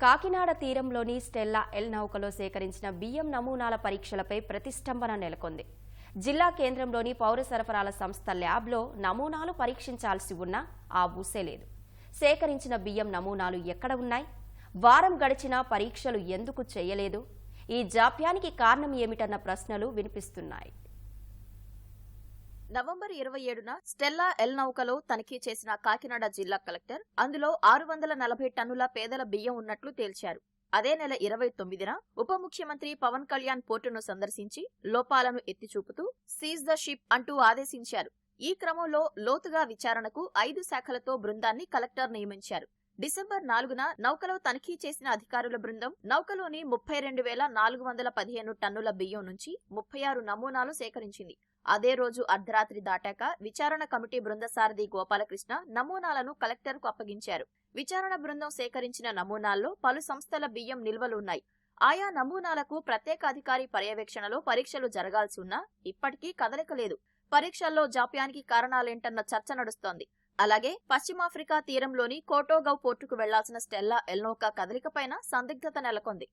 కాకినాడ తీరంలోని Stella L నౌకలో సేకరించిన బియ్యం నమూనాల పరీక్షలపై ప్రతిష్టంభన నెలకొంది. జిల్లా కేంద్రంలోని పౌర సరఫరాల సంస్థ ల్యాబ్లో నమూనాలు పరీక్షించాల్సి ఉన్నా ఆ ఊసే లేదు. సేకరించిన బియ్యం నమూనాలు ఎక్కడ ఉన్నాయి? వారం గడిచినా పరీక్షలు ఎందుకు చేయలేదు? ఈ జాప్యానికి కారణం ఏమిటన్న ప్రశ్నలు వినిపిస్తున్నాయి. నవంబర్ ఇరవై ఏడున స్టెల్లా ఎల్ నౌకలో తనిఖీ చేసిన కాకినాడ జిల్లా కలెక్టర్ అందులో ఆరు వందల నలభై టన్నుల పేదల బియ్యం ఉన్నట్లు తేల్చారు. అదే నెల ఇరవై తొమ్మిదిన ఉప ముఖ్యమంత్రి పవన్ కళ్యాణ్ పోర్టును సందర్శించి లోపాలను ఎత్తిచూపుతూ సీజ్ ద షిప్ అంటూ ఆదేశించారు. ఈ క్రమంలో లోతుగా విచారణకు ఐదు శాఖలతో బృందాన్ని కలెక్టర్ నియమించారు. డిసెంబర్ నాలుగున నౌకలో తనిఖీ చేసిన అధికారుల బృందం నౌకలోని ముప్పై రెండు వేల నాలుగు వందల పదిహేను టన్నుల బియ్యం నుంచి ముప్పై ఆరు నమూనాలు సేకరించింది. అదే రోజు అర్ధరాత్రి దాటాక విచారణ కమిటీ బృంద సారథి గోపాలకృష్ణ నమూనాలను కలెక్టర్కు అప్పగించారు. విచారణ బృందం సేకరించిన నమూనాల్లో పలు సంస్థల బియ్యం నిల్వలు ఉన్నాయి. ఆయా నమూనాలకు ప్రత్యేక అధికారి పర్యవేక్షణలో పరీక్షలు జరగాల్సి ఉన్నా ఇప్పటికీ కదలిక లేదు. పరీక్షల్లో జాప్యానికి కారణాలేంటన్న చర్చ నడుస్తోంది. అలాగే పశ్చిమాఫ్రికా తీరంలోని కోటోగవ్ పోర్టుకు వెళ్ళాల్సిన స్టెల్లా ఎల్నోకా కదలికపైన సందిగ్ధత నెలకొంది.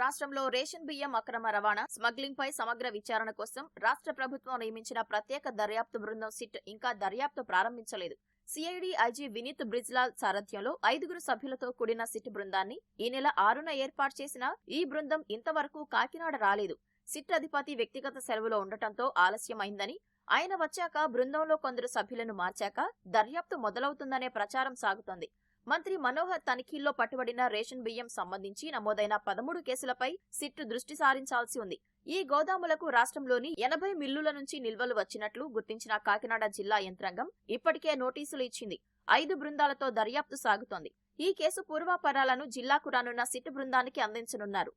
రాష్ట్రంలో రేషన్ బియ్యం అక్రమ రవాణా స్మగ్లింగ్ పై సమగ్ర విచారణ కోసం రాష్ట్ర ప్రభుత్వం నియమించిన ప్రత్యేక దర్యాప్తు బృందం సిట్ ఇంకా దర్యాప్తు ప్రారంభించలేదు. సిఐడి ఐజీ వినీత్ బ్రిజ్లాల్ సారథ్యంలో ఐదుగురు సభ్యులతో కూడిన సిట్ బృందాన్ని ఈ నెల ఆరున ఏర్పాటు చేసిన ఈ బృందం ఇంతవరకు కాకినాడ రాలేదు. సిట్ అధిపతి వ్యక్తిగత సెలవులో ఉండటంతో ఆలస్యమైందని ఆయన వచ్చాక బృందంలో కొందరు సభ్యులను మార్చాక దర్యాప్తు మొదలవుతుందనే ప్రచారం సాగుతోంది. మంత్రి మనోహర్ తనిఖీల్లో పట్టుబడిన రేషన్ బియ్యం సంబంధించి నమోదైన పదమూడు కేసులపై సిట్ దృష్టి సారించాల్సి ఉంది. ఈ గోదాములకు రాష్ట్రంలోని ఎనభై మిల్లుల నుంచి నిల్వలు వచ్చినట్లు గుర్తించిన కాకినాడ జిల్లా యంత్రాంగం ఇప్పటికే నోటీసులు ఇచ్చింది. ఐదు బృందాలతో దర్యాప్తు సాగుతోంది. ఈ కేసు పూర్వాపరాలను జిల్లాకు రానున్న సిట్ బృందానికి అందించనున్నారు.